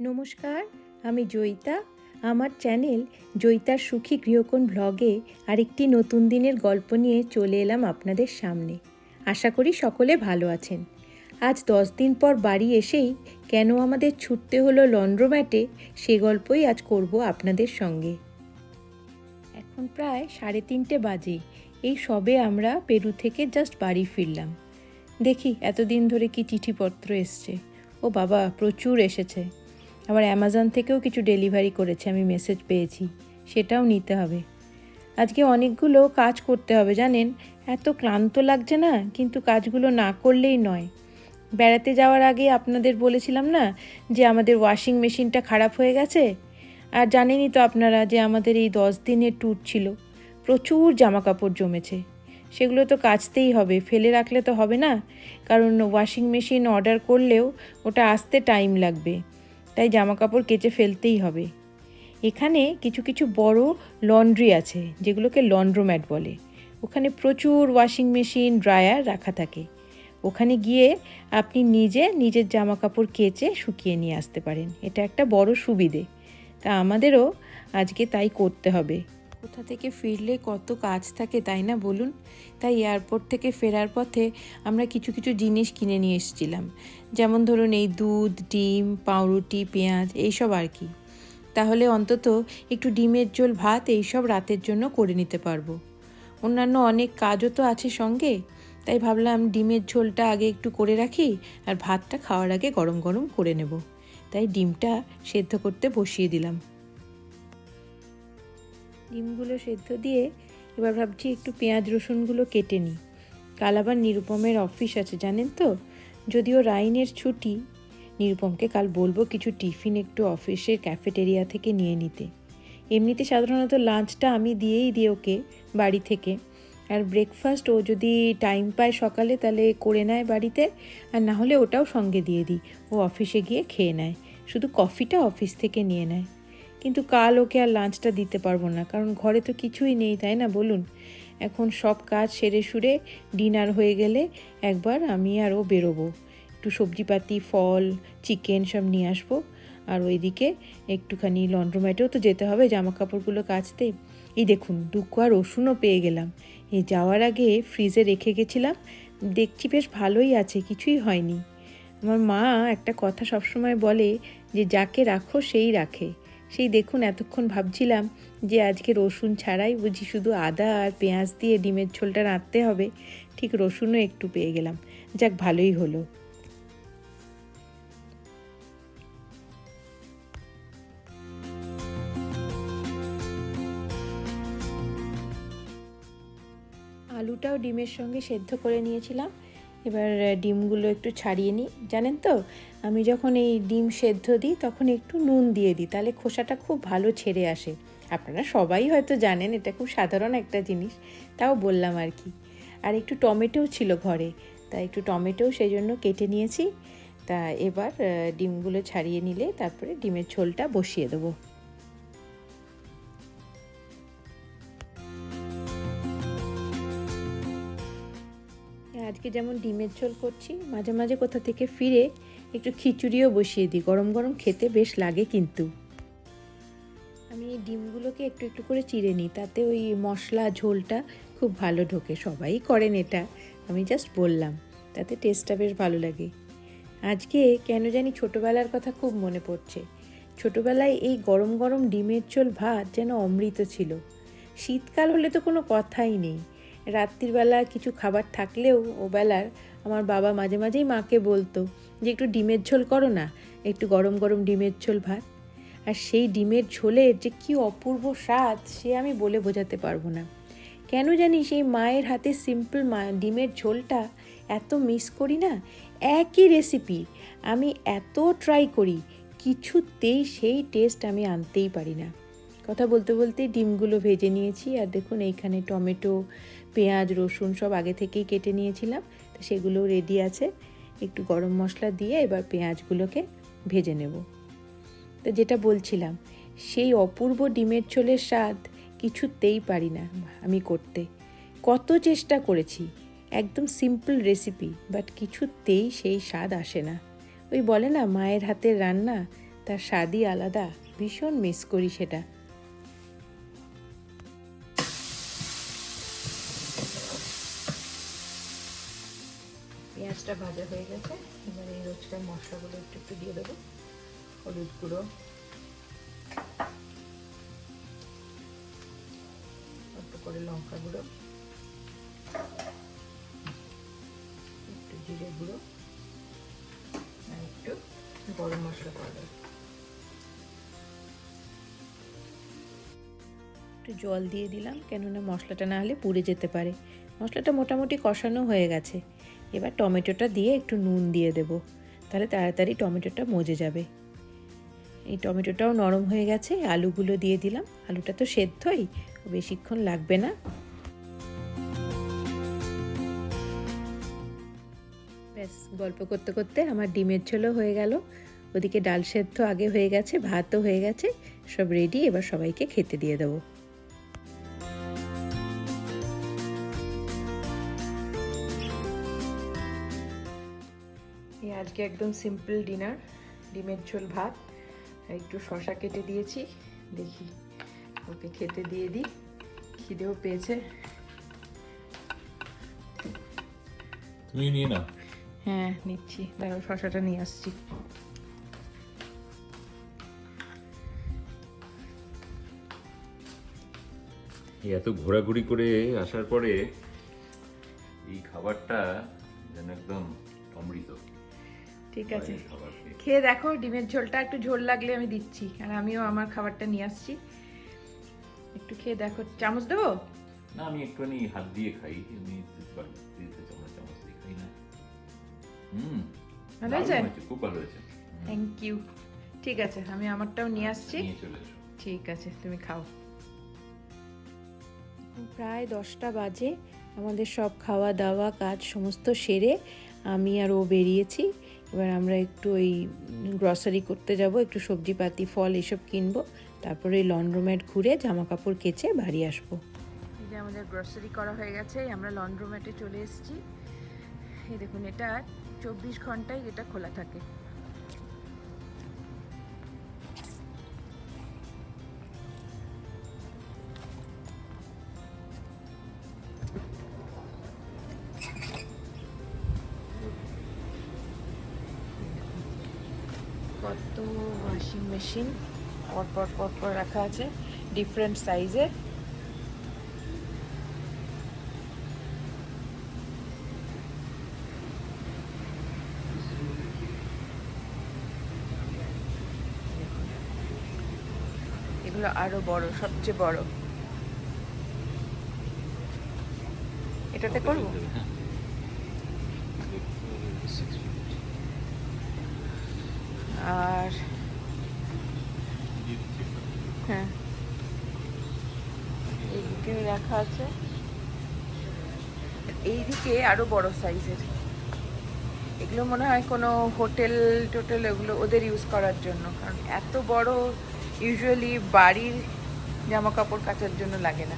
নমস্কার, আমি জয়িতা। আমার চ্যানেল জয়িতার সুখী গৃহকোণ ব্লগে আরেকটি নতুন দিনের গল্প নিয়ে চলে এলাম আপনাদের সামনে। আশা করি সকলে ভালো আছেন। আজ দশ দিন পর বাড়ি এসেই কেন আমাদের ছুটতে হলো লন্ড্রোম্যাটে, সে গল্পই আজ করব আপনাদের সঙ্গে। এখন প্রায় সাড়ে তিনটে বাজে। এই সবে আমরা পেরু থেকে জাস্ট বাড়ি ফিরলাম। দেখি এতদিন ধরে কি চিঠিপত্র এসছে। ও বাবা, প্রচুর এসেছে। আবার অ্যামাজন থেকেও কিছু ডেলিভারি করেছে, আমি মেসেজ পেয়েছি। সেটাও নিতে হবে। আজকে অনেকগুলো কাজ করতে হবে, জানেন? এত ক্লান্ত লাগছে না? কিন্তু কাজগুলো না করলেই নয়। বেড়াতে যাওয়ার আগে আপনাদের বলেছিলাম না যে আমাদের ওয়াশিং মেশিনটা খারাপ হয়ে গেছে? আর জানেনই তো আপনারা যে আমাদের এই দশ দিনের ট্যুর ছিল, প্রচুর জামা কাপড় জমেছে। সেগুলো তো কাচতেই হবে, ফেলে রাখলে তো হবে না। কারণ ওয়াশিং মেশিন অর্ডার করলেও ওটা আসতে টাইম লাগবে। তাই জামা কাপড় কেচে ফেলতেই হবে। এখানে কিছু কিছু বড় লন্ড্রি আছে, যেগুলোকে লন্ড্রোম্যাট বলে। ওখানে প্রচুর ওয়াশিং মেশিন, ড্রায়ার রাখা থাকে। ওখানে গিয়ে আপনি নিজে নিজের জামা কাপড় কেচে শুকিয়ে নিয়ে আসতে পারেন। এটা একটা বড় সুবিধে। তা আমাদেরও আজকে তাই করতে হবে। কোথা থেকে ফিরলে কত কাজ থাকে তাই না বলুন? তাই এয়ারপোর্ট থেকে ফেরার পথে আমরা কিছু কিছু জিনিস কিনে নিয়ে এসেছিলাম। যেমন ধরুন এই দুধ, ডিম, পাউরুটি, পেঁয়াজ, এইসব আর কি। তাহলে অন্তত একটু ডিমের ঝোল, ভাত এইসব রাতের জন্য করে নিতে পারব। অন্যান্য অনেক কাজও তো আছে সঙ্গে। তাই ভাবলাম ডিমের ঝোলটা আগে একটু করে রাখি আর ভাতটা খাওয়ার আগে গরম গরম করে নেব। তাই ডিমটা সেদ্ধ করতে বসিয়ে দিলাম। ডিমগুলো সেদ্ধ দিয়ে এবার ভাবছি একটু পেঁয়াজ রসুনগুলো কেটে নিই। কাল আবার নিরুপমের অফিস আছে, জানেন তো? যদিও রাইনের ছুটি, নিরুপমকে কাল বলব কিছু টিফিন একটু অফিসের ক্যাফেটেরিয়া থেকে নিয়ে নিতে। এমনিতে সাধারণত লাঞ্চটা আমি দিয়েই দিই ওকে বাড়ি থেকে। আর ব্রেকফাস্ট ও যদি টাইম পায় সকালে তাহলে করে নেয় বাড়িতে, আর না হলে ওটাও সঙ্গে দিয়ে দিই। ও অফিসে গিয়ে খেয়ে নেয়। শুধু কফিটা অফিস থেকে নিয়ে নেয়। কিন্তু কাল ওকে আর লাঞ্চটা দিতে পারব না, কারণ ঘরে তো কিছুই নেই, তাই না? বলুন। এখন সব কাজ সেরে সুরে ডিনার হয়ে গেলে একবার আমি আর ও বেরোবো। একটু সবজিপাতি, ফল চিকেন সব নিয়ে আসব। আর ওইদিকে একটুখানি লন্ড্রোম্যাটেও তো যেতে হবে জামা কাপড়গুলো কাচতে। এই দেখুন দুঃখ আর রসুনও পেয়ে গেলাম। এই যাওয়ার আগে ফ্রিজে রেখে গেছিলাম। দেখছি বেশ ভালোই আছে, কিছুই হয়নি। আমার মা একটা কথা সবসময় বলে যে, যাকে রাখো, সেই রাখে। সেই দেখুন এতক্ষণ ভাবছিলাম যে আজকে রসুন ছাড়াই বুঝি শুধু আদা আর পেঁয়াজ দিয়ে ডিমের ঝোলটা রাঁধতে হবে। ঠিক রসুনও একটু পেয়ে গেলাম। যাক, ভালোই হলো। আলুটাও ডিমের সঙ্গে সেদ্ধ করে নিয়েছিলাম। এবার ডিমগুলো একটু ছাড়িয়ে নিই। জানেন তো, আমি যখন এই ডিম সেদ্ধ দিই, তখন একটু নুন দিয়ে দিই, তাহলে খোসাটা খুব ভালো ছেড়ে আসে। আপনারা সবাই হয়তো জানেন, এটা খুব সাধারণ একটা জিনিস, তাও বললাম আর কি। আর একটু টমেটোও ছিল ঘরে, তা একটু টমেটোও সেই জন্য কেটে নিয়েছি। তা এবার ডিমগুলো ছাড়িয়ে নিলে তারপরে ডিমের ঝোলটা বসিয়ে দেবো। আজকে যেমন ডিমের ঝোল করছি, মাঝে মাঝে কোথা থেকে ফিরে একটু খিচুড়িও বসিয়ে দিই। গরম গরম খেতে বেশ লাগে কিন্তু। আমি এই ডিমগুলোকে একটু একটু করে চিড়ে নিই, তাতে ওই মশলা ঝোলটা খুব ভালো ঢোকে। সবাই করেন এটা, আমি জাস্ট বললাম, তাতে টেস্টটা বেশ ভালো লাগে। আজকে কেন জানি ছোটোবেলার কথা খুব মনে পড়ছে। ছোটোবেলায় এই গরম গরম ডিমের ঝোল ভাত যেন অমৃত ছিল। শীতকাল হলে তো কোনো কথাই নেই। রাত্রিবেলা কিছু খাবার থাকলেও ও বেলার আমার বাবা মাঝে মাঝেই মাকে বলতো যে, একটু ডিমের ঝোল করো না, একটু গরম গরম ডিমের ঝোল ভাত। আর সেই ডিমের ঝোলের যে কী অপূর্ব স্বাদ, সে আমি বলে বোঝাতে পারব না। কেন জানি সেই মায়ের হাতে সিম্পল মা, ডিমের ঝোলটা এত মিস করি না? একই রেসিপি আমি এত ট্রাই করি, কিছুতেই সেই টেস্ট আমি আনতেই পারি না। কথা বলতে বলতে ডিমগুলো ভেজে নিয়েছি, আর দেখুন এইখানে টমেটো পেঁয়াজ, রসুন সব আগে থেকেই কেটে নিয়েছিলাম। তো সেগুলো রেডি আছে। একটু গরম মশলা দিয়ে এবার পেঁয়াজগুলোকে ভেজে নেব। তো যেটা বলছিলাম, সেই অপূর্ব ডিমের ঝোলের স্বাদ কিছুতেই পারি না আমি করতে। কত চেষ্টা করেছি, একদম সিম্পল রেসিপি বাট কিছুতেই সেই স্বাদ আসে না। ওই বলে না, মায়ের হাতের রান্না, তার স্বাদই আলাদা। ভীষণ মিস করি সেটা। পেঁয়াজটা ভাজা হয়ে গেছে। এবার এই রোজকার মশলাগুলো একটু একটু দিয়ে দেবো। হলুদ গুঁড়ো। অল্প করে লঙ্কা গুঁড়ো। একটু জিরে গুঁড়ো। আর একটু গরম মশলা পাউডার। একটু জল দিয়ে দিলাম, কেননা মশলাটা না হলে পুড়ে যেতে পারে। মশলাটা মোটামুটি কষানো হয়ে গেছে। এবার টমেটোটা দিয়ে একটু নুন দিয়ে দেব। তাহলে তাড়াতাড়ি টমেটোটা মজে যাবে। এই টমেটোটাও নরম হয়ে গেছে, আলুগুলো দিয়ে দিলাম। আলুটা তো সেদ্ধই, বেশিক্ষণ লাগবে না। ব্যাস, গল্প করতে করতে আমার ডিমের ঝোলও হয়ে গেল। ওদিকে ডাল সেদ্ধ আগে হয়ে গেছে, ভাতও হয়ে গেছে। সব রেডি এবার সবাইকে খেতে দিয়ে দেবো। আজকে একদম সিম্পল ডিনার ডিমের ঝোল ভাত। একটু শশা কেটে দিয়েছি দেখি ওকে খেতে দিয়ে দিই খিদেও পেয়েছে। তুমি নিয়ে নাও। হ্যাঁ নিচ্ছি। দাঁড়াও শশাটা নিয়ে আসছি। এই এত ঘোরাঘুরি করে আসার পরে এই খাবারটা যেন একদম ঠিক আছে। খেয়ে। দেখো ডিমের ঝোলটা একটু ঝোল লাগলে আমি দিচ্ছি আর আমিও আমার খাবারটা নিয়ে আসছি। একটু খেয়ে দেখো চামচ দেবো? না আমি একটুখানি হাত দিয়ে খাই এমনি চামচ চামচ দিয়ে খাই না। হুম ভালো হয়েছে? খুব ভালো হয়েছে। থ্যাংক ইউ ঠিক আছে আমি আমারটাও নিয়ে আসছি। চলে এসো। ঠিক আছে তুমি খাও। প্রায় দশটা বাজে আমাদের সব খাওয়া দাওয়া কাজ সমস্ত সেরে আমি আর ও বেরিয়েছি। এবার আমরা একটু ওই গ্রসারি করতে যাব, একটু সবজিপাতি, ফল এসব কিনবো। তারপরে ওই লন্ড্রোম্যাট ঘুরে জামা কাপড় কেচে বাড়ি আসব। এই যে আমাদের গ্রসারি করা হয়ে গেছে আমরা লন্ড্রোম্যাটে চলে এসেছি। এই দেখুন, এটা চব্বিশ ঘন্টায় এটা খোলা থাকে। মেশিন পরপর পরপর রাখা আছে ডিফারেন্ট সাইজে এগুলো আরও বড় সবচেয়ে বড়। এটাতে করব? হ্যাঁ। আর হ্যাঁ। এইদিকে রাখা আছে। এইদিকে আরও বড় সাইজের। এগুলো মনে হয় কোনো হোটেল টোটেল এগুলো ওদের ইউজ করার জন্য। কারণ এত বড় ইউজুয়ালি বাড়ির জামা কাপড় কাচার জন্য লাগে না।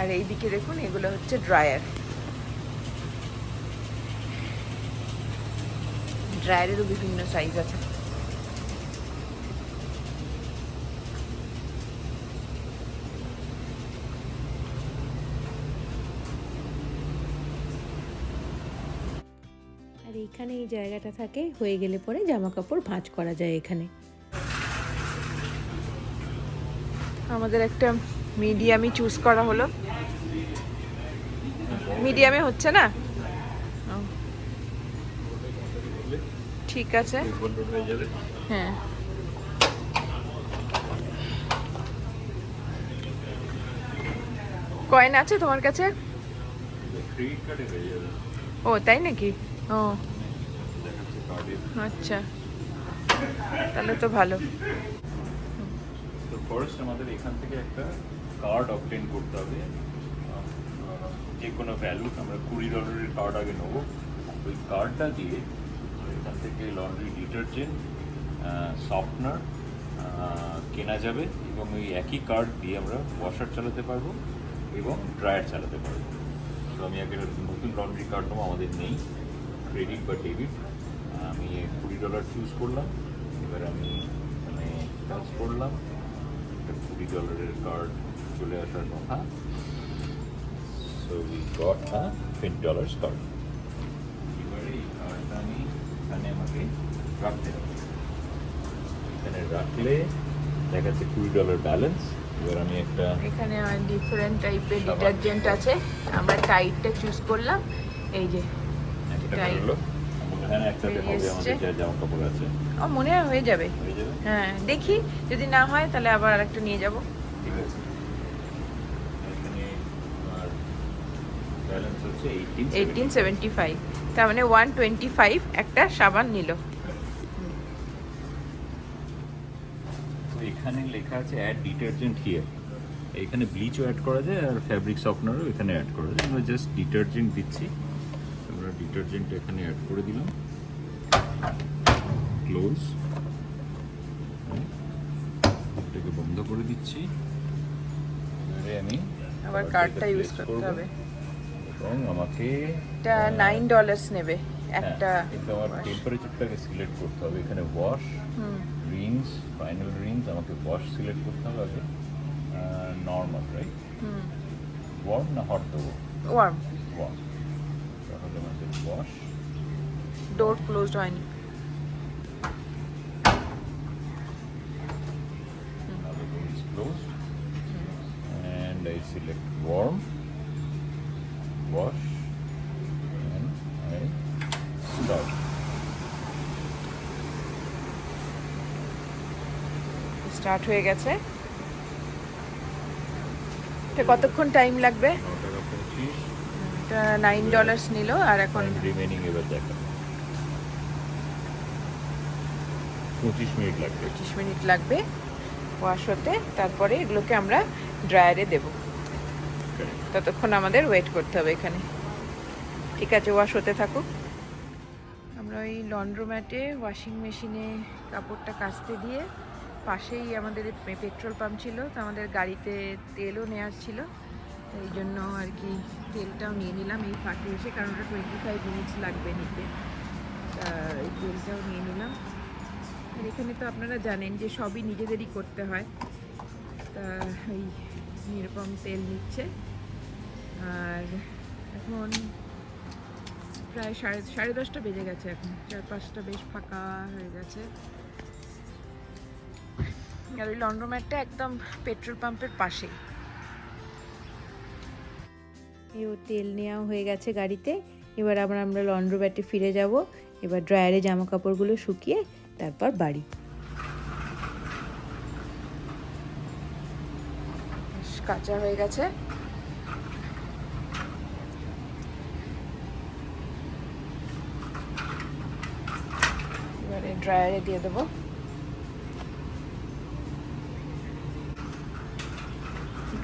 আর এইদিকে দেখুন, এগুলো হচ্ছে ড্রায়ার ড্রায়ারেরও বিভিন্ন সাইজ আছে আর এইখানে এই জায়গাটা থাকে হয়ে গেলে পরে জামা কাপড় ভাঁজ করা যায় এখানে। আমাদের একটা মিডিয়ামই চুজ করা হলো। মিডিয়ামে হচ্ছে না? ঠিক আছে। হয়ে। কয়েন আছে তোমার কাছে? ও তাই নাকি? ও। আচ্ছা তাহলে তো ভালো। তো ফার্স্ট আমাদের এখান থেকে একটা কার্ড অবটেন করতে হবে। যে কোনো ভ্যালু আমরা কুড়ি ডলারের কার্ড আগে নেব। ওই কার্ডটা দিয়ে এখান থেকে লন্ড্রি ডিটারজেন্ট সফটনার কেনা যাবে এবং ওই একই কার্ড দিয়ে আমরা ওয়াশার চালাতে পারব এবং ড্রায়ার চালাতে পারব। তো আমি আগে নতুন লন্ড্রি কার্ড নেব আমাদের নেই। ক্রেডিট বা ডেবিট আমি কুড়ি ডলার চুজ করলাম। এবার আমি টাচ করলাম। একটা কুড়ি ডলারের কার্ড চলে আসার কথা। So we got a twenty dollars card এবারে এই কার্ডটা আমি এখানে আমাকে রাখতে হবে। এখানে রাখলে দেখা যাচ্ছে কুড়ি ডলার ব্যালেন্স এবার আমি একটা এখানে আমার ডিফারেন্ট টাইপের। ডিটারজেন্ট আছে। আমরা টাইটটা চুজ করলাম। এই যে। করল এখানে একসাথে হবে আমাদের যা জামা কাপড় আছে। ও মনে হয় হয়ে যাবে। হ্যাঁ দেখি যদি না হয় তাহলে আবার আরেকটা নিয়ে যাব। ঠিক আছে। ব্যালেন্স হচ্ছে তার মানে একটা সাবান নিল। এখানে লেখা আছে অ্যাড ডিটারজেন্ট হিয়ার এখানে ব্লিচও অ্যাড করা যায় আর ফ্যাব্রিক সফটনারও এখানে অ্যাড করা যায়। আমরা জাস্ট ডিটারজেন্ট দিচ্ছি। ডিটারজেন্ট এখানে অ্যাড করে দিলাম। ক্লোজ এটাকে বন্ধ করে দিচ্ছি। এবারে আমি আবার কার্ডটা ইউজ করতে হবে। এবং আমাকে এটা নাইন ডলার্স নেবে একটা হ্যাঁ, কিন্তু আমার টেম্পারেচারটাকে সিলেক্ট করতে হবে। এখানে wash hmm. Rinse final Rings আমাকে ওয়াশ সিলেক্ট করতে হবে আগে। Normal right hmm. ওয়ার্ম না হট দেবো? ওয়ার্ম ওয়ার্ম তাহলে আমাদের ওয়াশ ডোর ক্লোজড হয়নি। Closed. and I select warm wash and I start. Start হয়ে গেছে। এটা কতক্ষণ টাইম লাগবে? পঁচিশ। নাইন ডলার্স নিল আর এখন রিমেনিং এবার দেখা পঁচিশ মিনিট লাগবে। পঁচিশ মিনিট লাগবে ওয়াশ হতে তারপরে এগুলোকে আমরা ড্রায়ারে দেব। ততক্ষণ আমাদের ওয়েট করতে হবে এখানে। ঠিক আছে ওয়াশ হতে থাকুক। আমরা ওই লন্ড্রোম্যাটে ওয়াশিং মেশিনে কাপড়টা কাচতে দিয়ে পাশেই আমাদের পেট্রোল পাম্প ছিল তো আমাদের গাড়িতে তেলও নেওয়ার ছিল। এই জন্য আর কি তেলটাও নিয়ে নিলাম। এই ফাঁকে এসে, কারণ ওটা টোয়েন্টি ফাইভ মিনিটস লাগবে নিতে। এই তেলটাও নিয়ে নিলাম। আর এখানে তো আপনারা জানেন যে সবই নিজেদেরই করতে হয়। তা এই নিরুপম তেল নিচ্ছে। আর এখন প্রায় সাড়ে সাড়ে দশটা বেজে গেছে এখন। চার পাঁচটা বেশ ফাঁকা হয়ে গেছে। আর ওই লন্ড্রোম্যাটটা একদম পেট্রোল পাম্পের পাশে। ও তেল নেওয়া হয়ে গেছে গাড়িতে। এবার আবার আমরা লন্ড্রো ব্যাটে ফিরে যাব। এবার ড্রায়ারে জামা কাপড়গুলো শুকিয়ে তারপর বাড়ি। কাঁচা হয়ে গেছে। এবারে ড্রায়ারে দিয়ে দেবো।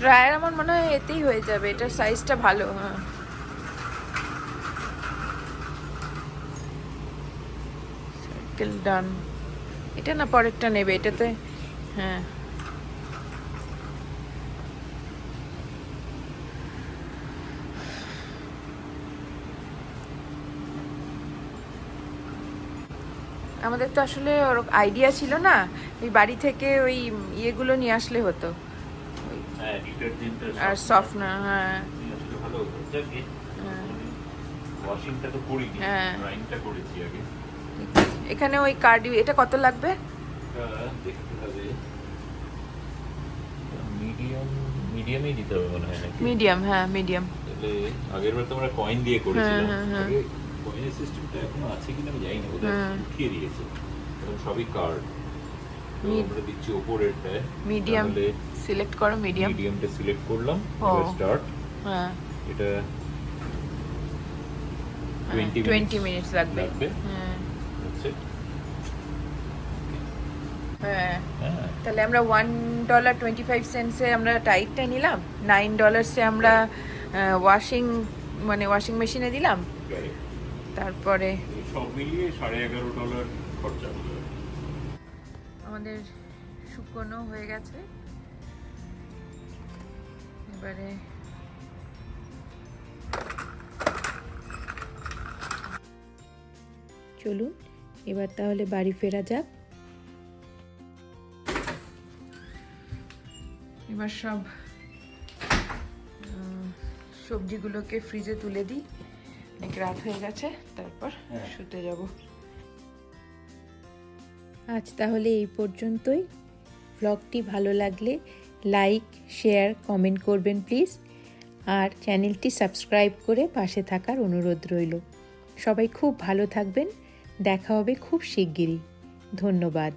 ড্রায়ার আমার মনে হয় এতেই হয়ে যাবে, এটার সাইজটা ভালো হ্যাঁ। সার্কেল ডান এটা না পরেরটা নেবে, এটাতে হ্যাঁ। আমাদের তো আসলে ওর আইডিয়া ছিল না ওই বাড়ি থেকে ওই ইয়েগুলো নিয়ে আসলে হতো। আর সফটনার হ্যাঁ। ভালো হ্যাঁ। ওয়াশিংটা তো করিনি হ্যাঁ। ড্রাইংটা করেছি আগে। এখানে ওই কার্ড এটা কত লাগবে? দেখতে হবে। মিডিয়াম মিডিয়ামই দিতে হবে মনে হয় নাকি? মিডিয়াম হ্যাঁ মিডিয়াম তাহলে আগের বার তো আমরা কয়েন দিয়ে করেছিলাম। হ্যাঁ, হ্যাঁ, কয়েনের সিস্টেমটা এখনও আছে কিনা আমি জানি না বোধহয় হ্যাঁ। উঠিয়ে দিয়েছে। সবই কার্ড তো দিচ্ছি ওপরেরটায় মিডিয়াম সিলেক্ট করো মিডিয়াম মিডিয়ামটা সিলেক্ট করলাম। স্টার্ট হ্যাঁ। এটা মিনিটস লাগবে। লাগবে। হ্যাঁ। হ্যাঁ। হ্যাঁ। তাহলে আমরা ওয়ান ডলার টোয়েন্টি ফাইভ সেন্টসে আমরা টাইটটা নিলাম নাইন ডলার্সে আমরা ওয়াশিং মানে ওয়াশিং মেশিনে দিলাম। তারপরে সব মিলিয়ে সাড়ে এগারো ডলার খরচা হলো আমাদের শুকনো হয়ে গেছে। এবারে চলুন এবার তাহলে বাড়ি ফেরা যাক। এবার সব সবজিগুলোকে ফ্রিজে তুলে দিই। অনেক রাত হয়ে গেছে তারপর হ্যাঁ। শুতে যাব। আজ তাহলে এই পর্যন্তই। ব্লগটি ভালো লাগলে লাইক শেয়ার কমেন্ট করবেন প্লিজ আর চ্যানেলটি সাবস্ক্রাইব করে পাশে থাকার অনুরোধ রইল। সবাই খুব ভালো থাকবেন। দেখা হবে খুব শিগগিরই। ধন্যবাদ।